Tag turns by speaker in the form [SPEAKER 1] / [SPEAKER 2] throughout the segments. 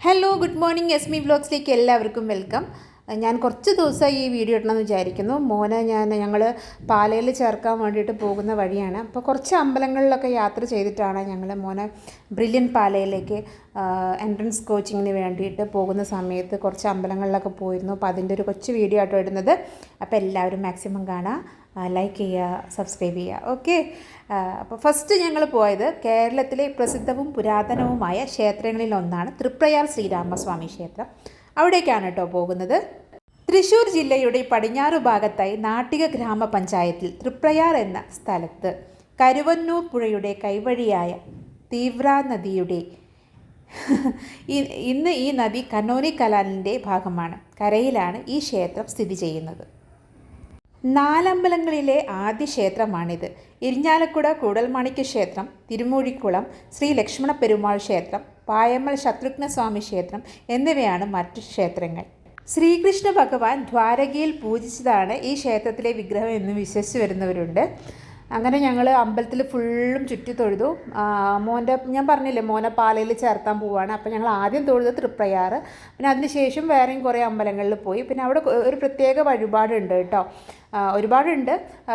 [SPEAKER 1] Hello good morning S മി ബ്ലോഗ്സിലേക്ക് എല്ലാവർക്കും വെൽക്കം ഞാൻ കുറച്ച് ദിവസമായി ഈ വീഡിയോ ഇടണമെന്ന് വിചാരിക്കുന്നു. മോനെ ഞാൻ ഞങ്ങൾ പാലയിൽ ചേർക്കാൻ വേണ്ടിയിട്ട് പോകുന്ന വഴിയാണ്. അപ്പോൾ കുറച്ച് അമ്പലങ്ങളിലൊക്കെ യാത്ര ചെയ്തിട്ടാണ് ഞങ്ങൾ മോനെ ബ്രില്യൻ പാലയിലേക്ക് എൻട്രൻസ് കോച്ചിങ്ങിന് വേണ്ടിയിട്ട് പോകുന്ന സമയത്ത് കുറച്ച് അമ്പലങ്ങളിലൊക്കെ പോയിരുന്നു. അപ്പോൾ അതിന്റെ ഒരു കൊച്ചു വീഡിയോ ആയിട്ട് ഇടുന്നത്. അപ്പോൾ എല്ലാവരും മാക്സിമം കാണുക ലൈക്ക് ചെയ്യുക സബ്സ്ക്രൈബ് ചെയ്യുക. ഓക്കെ? അപ്പോൾ ഫസ്റ്റ് ഞങ്ങൾ പോയത് കേരളത്തിലെ പ്രസിദ്ധവും പുരാതനവുമായ ക്ഷേത്രങ്ങളിൽ ഒന്നാണ് തൃപ്രയാർ ശ്രീരാമസ്വാമി ക്ഷേത്രം. അവിടേക്കാണ് കേട്ടോ പോകുന്നത്. തൃശ്ശൂർ ജില്ലയുടെ പടിഞ്ഞാറു ഭാഗത്തായി നാട്ടിക ഗ്രാമപഞ്ചായത്തിൽ തൃപ്രയാർ എന്ന സ്ഥലത്ത് കരുവന്നൂർ പുഴയുടെ കൈവഴിയായ തീവ്ര നദിയുടെ ഇന്ന് ഈ നദി കനോലി കലാലിന്റെ ഭാഗമാണ്. കരയിലാണ് ഈ ക്ഷേത്രം സ്ഥിതി ചെയ്യുന്നത്. നാലമ്പലങ്ങളിലെ ആദ്യ ക്ഷേത്രമാണിത്. ഇരിഞ്ഞാലക്കുട കൂടൽമാണിക്യ ക്ഷേത്രം തിരുമൂഴിക്കുളം ശ്രീ ലക്ഷ്മണ പെരുമാൾ ക്ഷേത്രം പായമ്മൽ ശത്രുഘ്നസ്വാമി ക്ഷേത്രം എന്നിവയാണ് മറ്റു ക്ഷേത്രങ്ങൾ. ശ്രീകൃഷ്ണ ഭഗവാൻ ദ്വാരകയിൽ പൂജിച്ചതാണ് ഈ ക്ഷേത്രത്തിലെ വിഗ്രഹം എന്ന് വിശ്വസിച്ച് വരുന്നവരുണ്ട്. അങ്ങനെ ഞങ്ങൾ അമ്പലത്തിൽ ഫുള്ളും ചുറ്റി തൊഴുതു. മോന്റെ ഞാൻ പറഞ്ഞില്ലേ മോനെ പാലയിൽ ചേർത്താൻ പോവാണ്. അപ്പോൾ ഞങ്ങൾ ആദ്യം തൊഴുത് തൃപ്രയാറ്. പിന്നെ അതിനുശേഷം വേറെയും കുറേ അമ്പലങ്ങളിൽ പോയി. പിന്നെ അവിടെ ഒരു പ്രത്യേക വഴിപാടുണ്ട് കേട്ടോ. ഒരുപാടുണ്ട്.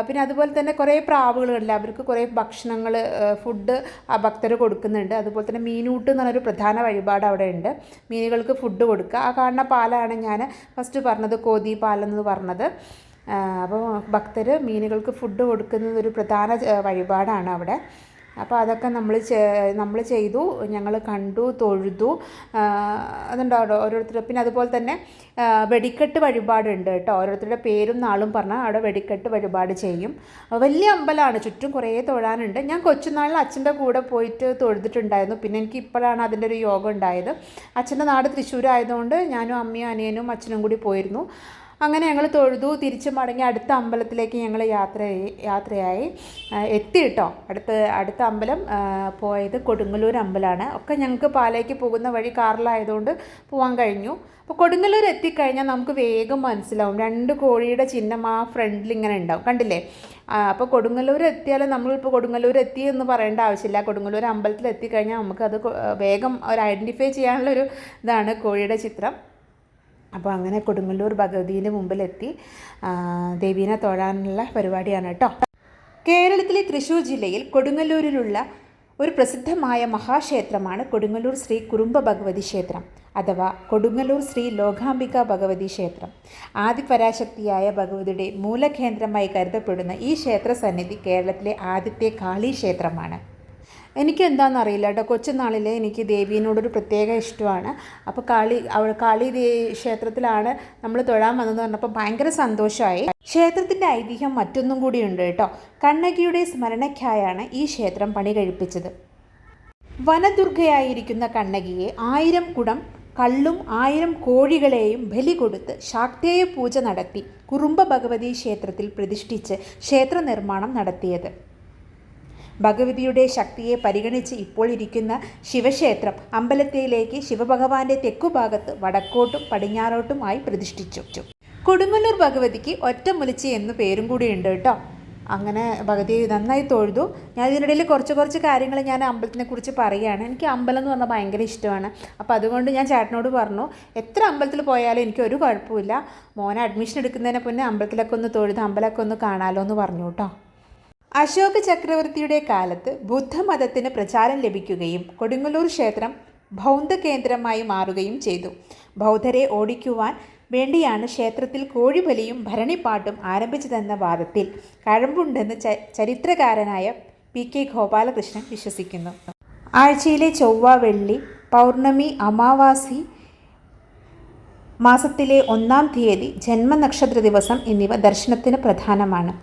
[SPEAKER 1] പിന്നെ അതുപോലെ തന്നെ കുറേ പ്രാവുകളുണ്ട് അവർക്ക് കുറേ ഭക്ഷണങ്ങൾ ഫുഡ് ഭക്തർ കൊടുക്കുന്നുണ്ട്. അതുപോലെ തന്നെ മീനൂട്ട് എന്ന് പറഞ്ഞൊരു പ്രധാന വഴിപാട് അവിടെ ഉണ്ട്. മീനുകൾക്ക് ഫുഡ് കൊടുക്കുക. ആ കാണുന്ന പാലാണ് ഞാൻ ഫസ്റ്റ് പറഞ്ഞത് കോതി പാലെന്ന് പറഞ്ഞത്. അപ്പോൾ ഭക്തർ മീനുകൾക്ക് ഫുഡ് കൊടുക്കുന്നത് ഒരു പ്രധാന വഴിപാടാണ് അവിടെ. അപ്പോൾ അതൊക്കെ നമ്മൾ നമ്മൾ ചെയ്തു ഞങ്ങൾ കണ്ടു തൊഴുതു. അതുണ്ടാവും ഓരോരുത്തർ പിന്നെ അതുപോലെ തന്നെ വെടിക്കെട്ട് വഴിപാടുണ്ട് കേട്ടോ. ഓരോരുത്തരുടെ പേരും നാളും പറഞ്ഞാൽ അവിടെ വെടിക്കെട്ട് വഴിപാട് ചെയ്യും. വലിയ അമ്പലമാണ് ചുറ്റും കുറേ തൊഴാനുണ്ട്. ഞാൻ കൊച്ചുനാളിൽ അച്ഛന്റെ കൂടെ പോയിട്ട് തൊഴുതിട്ടുണ്ടായിരുന്നു. പിന്നെ എനിക്ക് ഇപ്പോഴാണ് അതിന്റെ ഒരു യോഗം ഉണ്ടായത്. അച്ഛന്റെ നാട് തൃശ്ശൂരായതുകൊണ്ട് ഞാനും അമ്മയും അനിയനും അച്ഛനും കൂടി പോയിരുന്നു. അങ്ങനെ ഞങ്ങൾ തൊഴുതു തിരിച്ചു മടങ്ങി അടുത്ത അമ്പലത്തിലേക്ക് ഞങ്ങൾ യാത്ര യാത്രയായി. ആ, എത്തി കേട്ടോ അടുത്ത അടുത്ത അമ്പലം പോയത് കൊടുങ്ങല്ലൂർ അമ്പലമാണ് ഒക്കെ ഞങ്ങൾക്ക് പാലേക്ക് പോകുന്ന വഴി കാറിലായതുകൊണ്ട് പോകാൻ കഴിഞ്ഞു. അപ്പോൾ കൊടുങ്ങല്ലൂർ എത്തിക്കഴിഞ്ഞാൽ നമുക്ക് വേഗം മനസ്സിലാവും. രണ്ട് കോഴിയുടെ ചിഹ്നം ആ ഫ്രണ്ടിൽ ഇങ്ങനെ ഉണ്ടാവും. കണ്ടില്ലേ? അപ്പോൾ കൊടുങ്ങല്ലൂർ എത്തിയാൽ നമ്മളിപ്പോൾ കൊടുങ്ങല്ലൂർ എത്തി എന്ന് പറയേണ്ട ആവശ്യമില്ല. കൊടുങ്ങല്ലൂർ അമ്പലത്തിൽ എത്തിക്കഴിഞ്ഞാൽ നമുക്കത് വേഗം ഒരു ഐഡന്റിഫൈ ചെയ്യാനുള്ളൊരു ഇതാണ് കോഴിയുടെ ചിത്രം. അപ്പോൾ അങ്ങനെ കൊടുങ്ങല്ലൂർ ഭഗവതിന്റെ മുമ്പിലെത്തി ദേവീനെ തൊഴാനുള്ള പരിപാടിയാണ് കേട്ടോ. കേരളത്തിലെ തൃശ്ശൂർ ജില്ലയിൽ കൊടുങ്ങല്ലൂരിലുള്ള ഒരു പ്രസിദ്ധമായ മഹാക്ഷേത്രമാണ് കൊടുങ്ങല്ലൂർ ശ്രീ കുറുമ്പ ഭഗവതി ക്ഷേത്രം അഥവാ കൊടുങ്ങല്ലൂർ ശ്രീ ലോകാംബിക ഭഗവതി ക്ഷേത്രം. ആദിപരാശക്തിയായ ഭഗവതിയുടെ മൂലകേന്ദ്രമായി കരുതപ്പെടുന്ന ഈ ക്ഷേത്ര സന്നിധി കേരളത്തിലെ ആദ്യത്തെ കാളി ക്ഷേത്രമാണ്. എനിക്ക് എന്താണെന്ന് അറിയില്ല കേട്ടോ. കൊച്ചുനാളിലെ എനിക്ക് ദേവീനോടൊരു പ്രത്യേക ഇഷ്ടമാണ്. അപ്പോൾ കാളി അവൾ കാളി ക്ഷേത്രത്തിലാണ് നമ്മൾ തൊഴാൻ വന്നതെന്ന് പറഞ്ഞപ്പോൾ ഭയങ്കര സന്തോഷമായി ക്ഷേത്രത്തിന്റെ ഐതിഹ്യം മറ്റൊന്നും കൂടിയുണ്ട് കേട്ടോ. കണ്ണകിയുടെ സ്മരണയ്ക്കായാണ് ഈ ക്ഷേത്രം പണി കഴിപ്പിച്ചത്. വനദുർഗയായിരിക്കുന്ന കണ്ണകിയെ ആയിരം കുടം കള്ളും ആയിരം കോഴികളെയും ബലി കൊടുത്ത് ശാക്തേയ പൂജ നടത്തി കുറുമ്പ ഭഗവതി ക്ഷേത്രത്തിൽ പ്രതിഷ്ഠിച്ച് ക്ഷേത്ര നിർമ്മാണം നടത്തിയത്. ഭഗവതിയുടെ ശക്തിയെ പരിഗണിച്ച് ഇപ്പോൾ ഇരിക്കുന്ന ശിവക്ഷേത്രം അമ്പലത്തിലേക്ക് ശിവഭഗവാന്റെ തെക്കുഭാഗത്ത് വടക്കോട്ടും പടിഞ്ഞാറോട്ടുമായി പ്രതിഷ്ഠിച്ചു. കൊടുങ്ങല്ലൂർ ഭഗവതിക്ക് ഒറ്റമുലിച്ചി എന്ന് പേരും കൂടി ഉണ്ട് കേട്ടോ. അങ്ങനെ ഭഗതി നന്നായി തൊഴുതു. ഞാൻ ഇതിനിടയിൽ കുറച്ച് കുറച്ച് കാര്യങ്ങൾ ഞാൻ അമ്പലത്തിനെ കുറിച്ച് പറയുകയാണ്. എനിക്ക് അമ്പലം എന്ന് പറഞ്ഞാൽ ഭയങ്കര ഇഷ്ടമാണ്. അപ്പോൾ അതുകൊണ്ട് ഞാൻ ചേട്ടനോട് പറഞ്ഞു എത്ര അമ്പലത്തിൽ പോയാലും എനിക്ക് ഒരു കുഴപ്പമില്ല മോനെ അഡ്മിഷൻ എടുക്കുന്നതിനെ പിന്നെ അമ്പലത്തിലൊക്കെ ഒന്ന് തൊഴുത് അമ്പലമൊക്കെ ഒന്ന് കാണാമല്ലോ എന്ന് പറഞ്ഞു കേട്ടോ. അശോക ചക്രവർത്തിയുടെ കാലത്ത് ബുദ്ധമതത്തിന് പ്രചാരം ലഭിക്കുകയും കൊടുങ്ങല്ലൂർ ക്ഷേത്രം ബൗദ്ധ കേന്ദ്രമായി മാറുകയും ചെയ്തു. ബൗദ്ധരെ ഓടിക്കുവാൻ വേണ്ടിയാണ് ക്ഷേത്രത്തിൽ കോഴിബലിയും ഭരണിപ്പാട്ടും ആരംഭിച്ചതെന്ന വാദത്തിൽ കഴമ്പുണ്ടെന്ന് ചരിത്രകാരനായ പി കെ ഗോപാലകൃഷ്ണൻ വിശ്വസിക്കുന്നു. ആഴ്ചയിലെ ചൊവ്വ വെള്ളി പൗർണമി അമാവാസി മാസത്തിലെ ഒന്നാം തീയതി ജന്മനക്ഷത്ര ദിവസം എന്നിവ ദർശനത്തിന് പ്രധാനമാണ്.